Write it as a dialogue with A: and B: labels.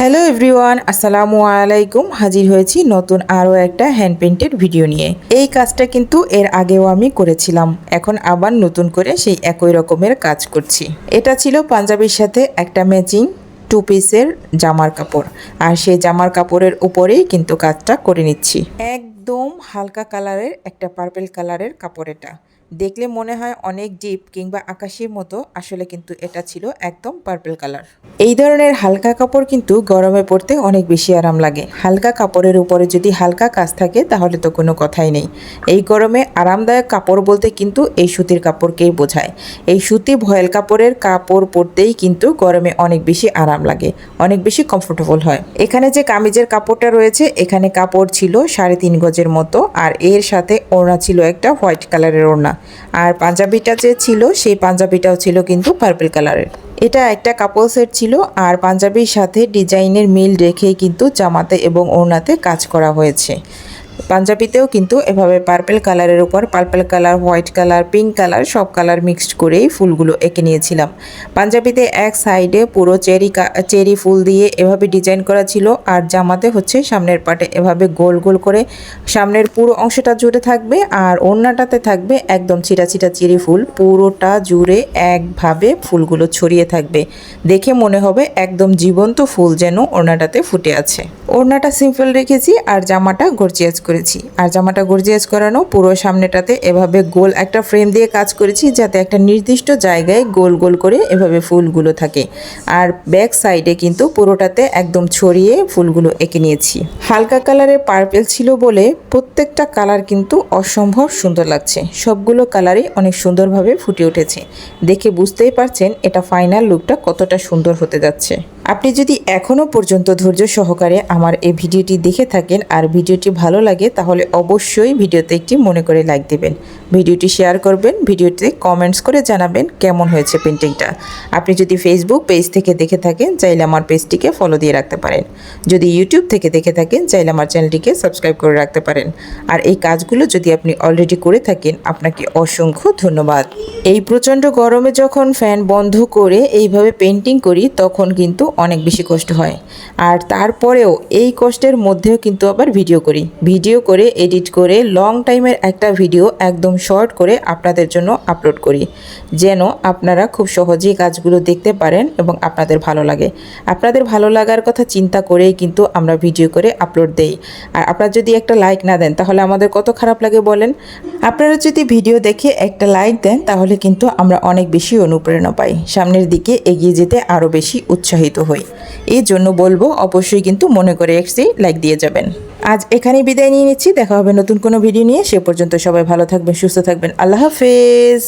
A: Hello everyone, আসসালামু আলাইকুম। হাজির হয়েছি নতুন আরও একটা হ্যান্ড পেন্টেড ভিডিও নিয়ে। এই কাজটা কিন্তু এর আগেও আমি করেছিলাম। এখন আবার নতুন করে সেই একই রকমের কাজ করছি। এটা ছিল পাঞ্জাবির সাথে একটা ম্যাচিং টু পিসের জামার কাপড়। আর সেই জামার কাপড়ের উপরেই কিন্তু কাজটা করে নিচ্ছি। একদম হালকা কালারের একটা পার্পেল কালারের কাপড় এটা। দেখলে মনে হয় অনেক ডিপ কিংবা আকাশের মতো, আসলে কিন্তু এটা ছিল একদম পার্পল কালার এই ধরনের হালকা কাপড় কিন্তু গরমে পড়তে অনেক বেশি আরাম লাগে। হালকা কাপড়ের উপরে যদি হালকা কাজ থাকে, তাহলে তো কোনো কথাই নেই। এই গরমে আরামদায়ক কাপড় বলতে কিন্তু এই সুতির কাপড়কেই বোঝায়। এই সুতি ভয়েল কাপড়ের কাপড় পরতেই কিন্তু গরমে অনেক বেশি আরাম লাগে, অনেক বেশি কমফোর্টেবল হয়। এখানে যে কামিজের কাপড়টা রয়েছে, এখানে কাপড় ছিল সাড়ে তিন গজের মতো, আর এর সাথে ওড়না ছিল একটা হোয়াইট কালারের ওড়না। আর পাঞ্জাবিটা যে ছিল, সেই পাঞ্জাবিটাও ছিল কিন্তু পার্পল কালারের এটা একটা কাপড় সেট ছিল আর পাঞ্জাবির সাথে ডিজাইনের মিল রেখেই কিন্তু জামাতে এবং ওড়নাতে কাজ করা হয়েছে। পাঞ্জাবিতেও কিন্তু এভাবে পার্পল কালারের উপর purple colour white colour pink colour সব কালার মিক্সড করেই ফুলগুলো এঁকে নিয়েছিলাম। পাঞ্জাবিতে এক সাইডে পুরো চেরি চেরি ফুল দিয়ে এভাবে ডিজাইন করা ছিল আর জামাতে হচ্ছে সামনের পাটে এভাবে গোল গোল করে সামনের পুরো অংশটা জুড়ে থাকবে আর ওড়নাটাতে থাকবে একদম ছিটা ছিটা চেরি ফুল। পুরোটা জুড়ে একভাবে ফুলগুলো ছড়িয়ে থাকবে। দেখে মনে হবে একদম জীবন্ত ফুল যেন ওড়নাটাতে ফুটে আছে। ওড়নাটা সিম্পল রেখেছি আর জামাটা গর্জিয়াস করেছি। আর জামাটা গর্জিয়াস করানো পুরো সামনেটাতে এভাবে গোল একটা ফ্রেম দিয়ে কাজ করেছি যাতে একটা নির্দিষ্ট জায়গায় গোল গোল করে এভাবে ফুলগুলো থাকে। আর ব্যাক সাইডে কিন্তু পুরোটাতে একদম ছড়িয়ে ফুলগুলো এঁকে নিয়েছি। হালকা কালারের পার্পেল ছিল বলে প্রত্যেকটা কালার কিন্তু অসম্ভব সুন্দর লাগছে। সবগুলো কালারই অনেক সুন্দরভাবে ফুটে উঠেছে। দেখে বুঝতেই পারছেন এটা ফাইনাল লুকটা কতটা সুন্দর হতে যাচ্ছে। আপনি যদি এখনও পর্যন্ত ধৈর্য সহকারে আমার এই ভিডিওটি দেখে থাকেন আর ভিডিওটি ভালো লাগে, তাহলে অবশ্যই ভিডিওতে একটি মনে করে লাইক দেবেন। ভিডিওটি শেয়ার করবেন, ভিডিওতে কমেন্টস করে জানাবেন কেমন হয়েছে পেন্টিংটা আপনি যদি ফেসবুক পেজ থেকে দেখে থাকেন, চাইলে আমার পেজটিকে ফলো দিয়ে রাখতে পারেন। যদি ইউটিউব থেকে দেখে থাকেন, চাইলে আমার চ্যানেলটিকে সাবস্ক্রাইব করে রাখতে পারেন। আর এই কাজগুলো যদি আপনি অলরেডি করে থাকেন, আপনাকে অসংখ্য ধন্যবাদ। এই প্রচণ্ড গরমে যখন ফ্যান বন্ধ করে এইভাবে পেন্টিং করি, তখন কিন্তু অনেক বেশি কষ্ট হয়। আর তারপরেও এই কষ্টের মধ্যেও কিন্তু আবার ভিডিও করি। ভিডিও করে, এডিট করে লং টাইমের একটা ভিডিও একদম শর্ট করে আপনাদের জন্য আপলোড করি। যেন আপনারা খুব সহজেই কাজগুলো দেখতে পারেন এবং আপনাদের ভালো লাগে। আপনাদের ভালো লাগার কথা চিন্তা করেই কিন্তু আমরা ভিডিও করে আপলোড দেই। আর আপনারা যদি একটা লাইক না দেন, তাহলে আমাদের কত খারাপ লাগে বলেন? আপনারা যদি ভিডিও দেখে একটা লাইক দেন, তাহলে কিন্তু আমরা অনেক বেশি অনুপ্রেরণা পাই। সামনের দিকে এগিয়ে যেতে আরও বেশি উৎসাহিত হই। এই জন্য বলব, অবশ্যই কিন্তু মনে করে একটি লাইক দিয়ে যাবেন। আজ এখানেই বিদায় নিয়ে নিচ্ছি। দেখা হবে নতুন কোনো ভিডিও নিয়ে। সে পর্যন্ত সবাই ভালো থাকবেন, সুস্থ থাকবেন। আল্লাহ হাফেজ।